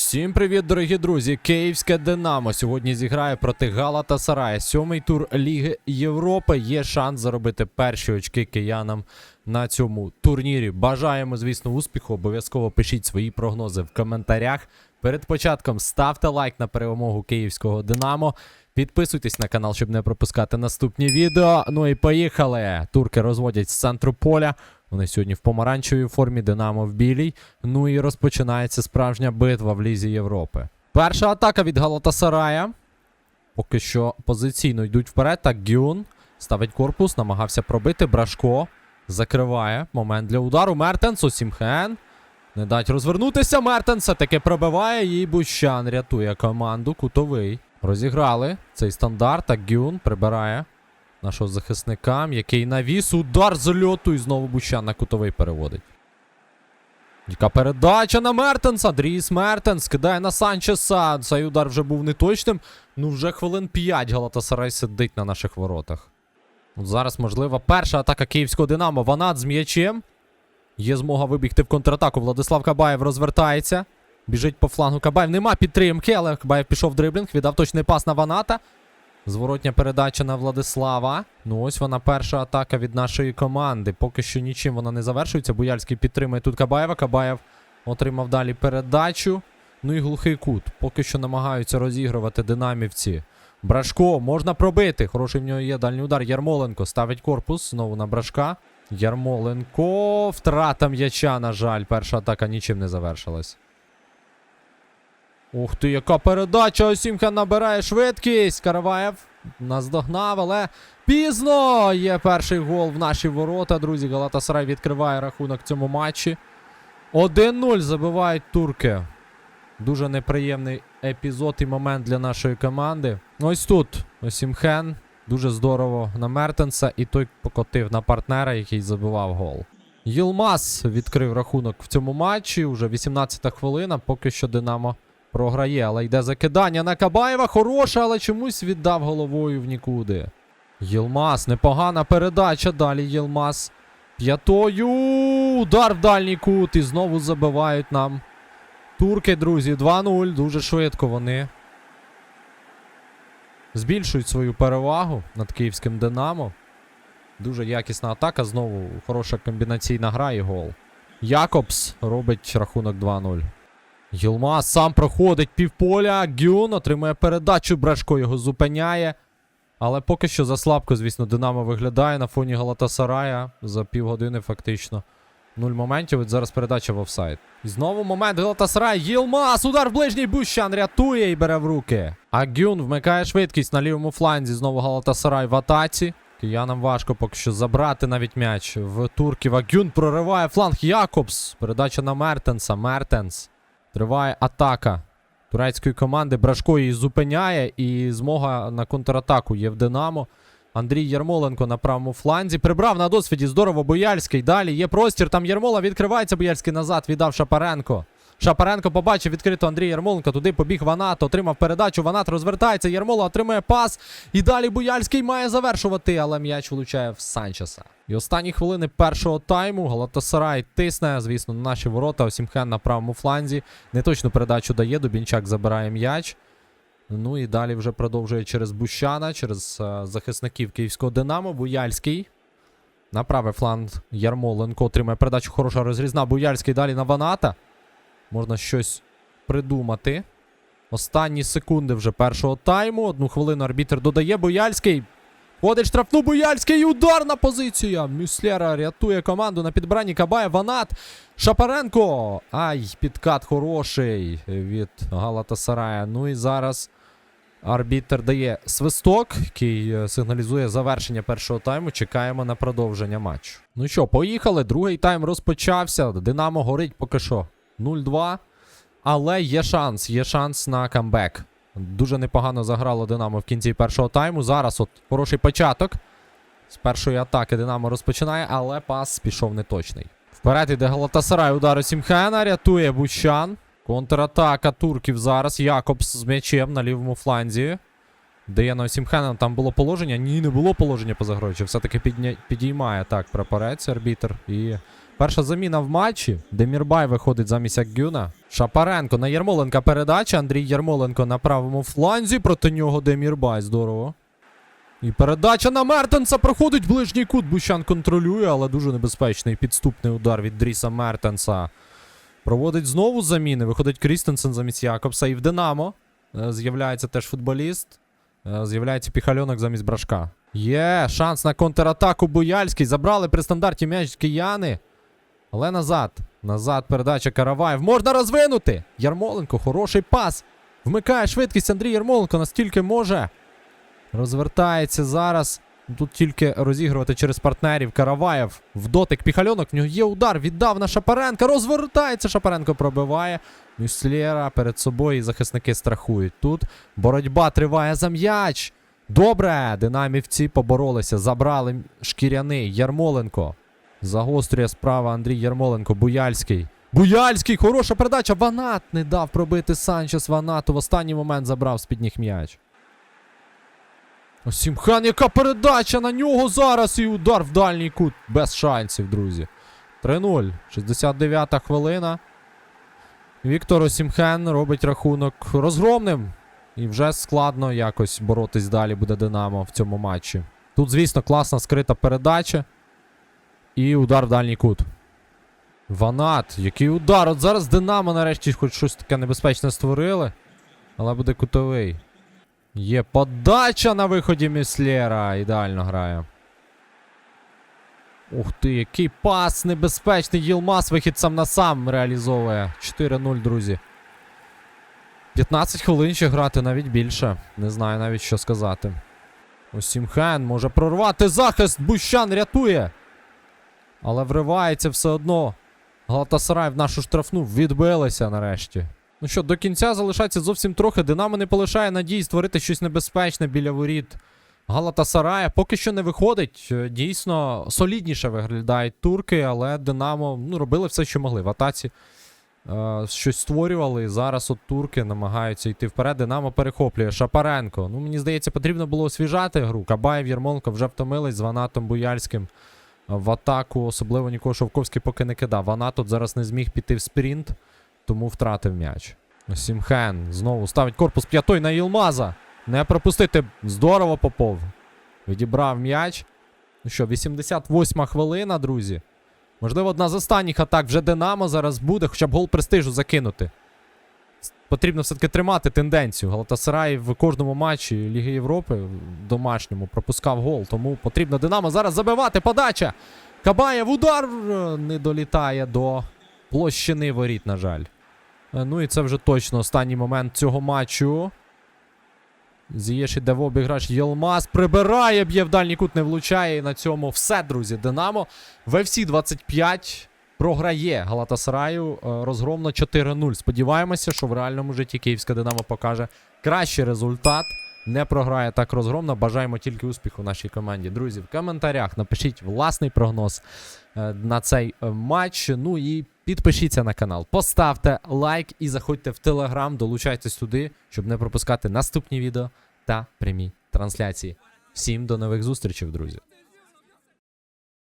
Всім привіт, дорогі друзі! Київське Динамо сьогодні зіграє проти Галата Сарая. Сьомий тур Ліги Європи. Є шанс заробити перші очки киянам на цьому турнірі. Бажаємо, звісно, успіху. Обов'язково пишіть свої прогнози в коментарях. Перед початком ставте лайк на перемогу київського Динамо. Підписуйтесь на канал, щоб не пропускати наступні відео. Ну і поїхали! Турки розводять з центру поля. Вони сьогодні в помаранчевій формі, Динамо в білій. Ну і розпочинається справжня битва в Лізі Європи. Перша атака від Галатасарая. Поки що позиційно йдуть вперед. Так, Гюн ставить корпус, намагався пробити. Брашко закриває. Момент для удару. Мертенс, Осімхен. Не дать розвернутися. Мертенса таки пробиває. І Бущан рятує команду. Кутовий. Розіграли цей стандарт. Так, Гюн прибирає нашого захисника, який навіс. Удар з льоту і знову Бущан на кутовий переводить. Яка передача на Мертенса. Дріс Мертенс кидає на Санчеса. Цей удар вже був неточним. Ну вже хвилин 5 Галатасарай сидить на наших воротах. От зараз, можливо, перша атака київського Динамо. Ванат з м'ячем. Є змога вибігти в контратаку. Владислав Кабаєв розвертається. Біжить по флангу Кабаєв. Нема підтримки, але Кабаєв пішов в дриблінг, віддав точний пас на Ваната. Зворотня передача на Владислава. Ну ось вона перша атака від нашої команди. Поки що нічим вона не завершується. Буяльський підтримує тут Кабаєва. Кабаєв отримав далі передачу. Ну і глухий кут. Поки що намагаються розігрувати динамівці. Брашко можна пробити. Хороший в нього є дальній удар. Ярмоленко ставить корпус. Знову на брашка. Ярмоленко. Втрата м'яча, на жаль. Перша атака нічим не завершилась. Ух ти, яка передача! Осімка набирає швидкість. Караваєв наздогнав, але пізно є перший гол в наші ворота. Друзі, Галатасарай відкриває рахунок в цьому матчі. 1-0 забивають турки. Дуже неприємний епізод і момент для нашої команди. Ось тут Осімхен. Дуже здорово на Мертенса, і той покотив на партнера, який забивав гол. Йилмаз відкрив рахунок в цьому матчі. Уже 18-та хвилина. Поки що Динамо програє, але йде закидання на Кабаєва. Хороша, але чомусь віддав головою в нікуди. Єлмаз, непогана передача. Далі Єлмаз. П'ятою. Удар в дальній кут. І знову забивають нам. Турки, друзі, 2-0. Дуже швидко вони. Збільшують свою перевагу над київським Динамо. Дуже якісна атака. Знову хороша комбінаційна гра і гол. Якобс робить рахунок 2-0. Єлмаз сам проходить півполя. Гюн отримує передачу. Брешко його зупиняє. Але поки що заслабко, звісно, Динамо виглядає на фоні Галатасарая за півгодини фактично. Нуль моментів. От зараз передача в офсайд. І знову момент Галатасарай. Єлмаз! Удар в ближній Бущан рятує і бере в руки. А Гюн вмикає швидкість на лівому фланзі. Знову Галатасарай в атаці. Киянам важко поки що забрати навіть м'яч в турків. А Гюн прориває фланг Якобс. Передача на Мертенса. Мертенс. Триває атака турецької команди. Брашко її зупиняє, і змога на контратаку є в Динамо. Андрій Ярмоленко на правому фланзі. Прибрав на досвіді здорово Бояльський. Далі є простір. Там Ярмола відкривається. Бояльський назад віддав Шапаренко. Шапаренко побачив відкрито Андрій Ярмоленко. Туди побіг Ванат, отримав передачу. Ванат розвертається. Ярмола отримує пас. І далі Буяльський має завершувати, але м'яч влучає в Санчеса. І останні хвилини першого тайму Галатасарай тисне, звісно, на наші ворота. Осімхен на правому фланзі. Неточну передачу дає. Дубінчак забирає м'яч. Ну і далі вже продовжує через Бущана, через е, захисників київського Динамо. Буяльський. На правий фланг Ярмоленко отримає передачу. Хороша розрізна. Буяльський далі на Ваната. Можна щось придумати. Останні секунди вже першого тайму. Одну хвилину арбітр додає. Бояльський. Ходить штрафну Бояльський. Ударна позиція. Мюслера рятує команду на підбранні Кабає. Ванат. Шапаренко. Ай, підкат хороший від Галатасарая. Ну і зараз арбітр дає свисток, який е, сигналізує завершення першого тайму. Чекаємо на продовження матчу. Ну що, поїхали. Другий тайм розпочався. Динамо горить поки що 0-2. Але є шанс, є шанс на камбек. Дуже непогано заграло Динамо в кінці першого тайму. Зараз от хороший початок. З першої атаки Динамо розпочинає, але пас пішов неточний. Вперед іде Галатасарай. Удар Сімхена. Рятує Бущан. Контратака турків зараз. Якобс з м'ячем на лівому фланзі. Дає на Сімхена. Там було положення. Ні, не було положення поза грою. Все-таки підня... підіймає так прапорець арбітр. І Перша заміна в матчі. Демірбай виходить замість Акгюна. Шапаренко на Єрмоленка передача. Андрій Єрмоленко на правому фланзі. Проти нього Демірбай. Здорово. І передача на Мертенса проходить ближній кут. Бущан контролює, але дуже небезпечний підступний удар від Дріса Мертенса. Проводить знову заміни. Виходить Крістенсен замість Якобса. І в Динамо е, з'являється теж футболіст. Е, З'являється піхальонок замість брашка. Є шанс на контратаку Буяльський. Забрали при стандарті м'яч кияни. Але назад. Назад передача Караваєв. Можна розвинути. Ярмоленко, хороший пас. Вмикає швидкість Андрій Ярмоленко настільки може. Розвертається зараз. Тут тільки розігрувати через партнерів. Караваєв в дотик піхальонок. В нього є удар. Віддав на Шапаренка. Розвертається. Шапаренко пробиває. Мюслєра перед собою і захисники страхують. Тут боротьба триває за м'яч. Добре. Динамівці поборолися. Забрали шкіряний. Ярмоленко. Загострює справа Андрій Ярмоленко. Буяльський. Буяльський, хороша передача. Ванат не дав пробити Санчес Ванату. В останній момент забрав з-під ніг м'яч. Осімхан, яка передача на нього зараз і удар в дальній кут. Без шансів, друзі. 3-0. 69-та хвилина. Віктор Осімхен робить рахунок розгромним. І вже складно якось боротись далі буде Динамо в цьому матчі. Тут, звісно, класна скрита передача. І удар в дальній кут. Ванат, який удар. От зараз Динамо нарешті хоч щось таке небезпечне створили. Але буде кутовий. Є подача на виході Міслєра. Ідеально грає. Ух ти, який пас небезпечний. Єлмас вихід сам на сам реалізовує. 4-0, друзі. 15 хвилин ще грати, навіть більше. Не знаю навіть що сказати. Осімхен може прорвати захист. Бущан рятує. Але вривається все одно. Галатасарай в нашу штрафну відбилися нарешті. Ну що, до кінця залишається зовсім трохи. Динамо не полишає надії створити щось небезпечне біля воріт. Галатасарая поки що не виходить. Е, Дійсно, солідніше виглядають турки, але Динамо ну, робили все, що могли. В атаці е, щось створювали. І зараз от турки намагаються йти вперед. Динамо перехоплює. Шапаренко. Ну, мені здається, потрібно було освіжати гру. Кабаєв, Єрмоленко вже втомились з Ванатом Буяльським. В атаку особливо нікого Шовковський поки не кидав. Ванат тут зараз не зміг піти в спринт, тому втратив м'яч. Сімхен знову ставить корпус п'ятой на Ілмаза. Не пропустити. Здорово Попов. Відібрав м'яч. Ну що, 88 хвилина, друзі. Можливо, одна з останніх атак вже Динамо зараз буде, хоча б гол престижу закинути. Потрібно все-таки тримати тенденцію. Галатасарай в кожному матчі Ліги Європи домашньому пропускав гол. Тому потрібно Динамо зараз забивати. Подача. Кабаєв удар е, не долітає до площини воріт, на жаль. Е, Ну і це вже точно останній момент цього матчу. Зієш іде в обіграш Єлмаз. Прибирає, б'є в дальній кут, не влучає. І на цьому все, друзі. Динамо в FC 25 програє Галатасараю е, розгромно 4-0. Сподіваємося, що в реальному житті Київська Динамо покаже кращий результат. Не програє так розгромно. Бажаємо тільки успіху нашій команді. Друзі, в коментарях напишіть власний прогноз е, на цей е, матч. Ну і підпишіться на канал, поставте лайк і заходьте в телеграм, долучайтесь туди, щоб не пропускати наступні відео та прямі трансляції. Всім до нових зустрічей, друзі!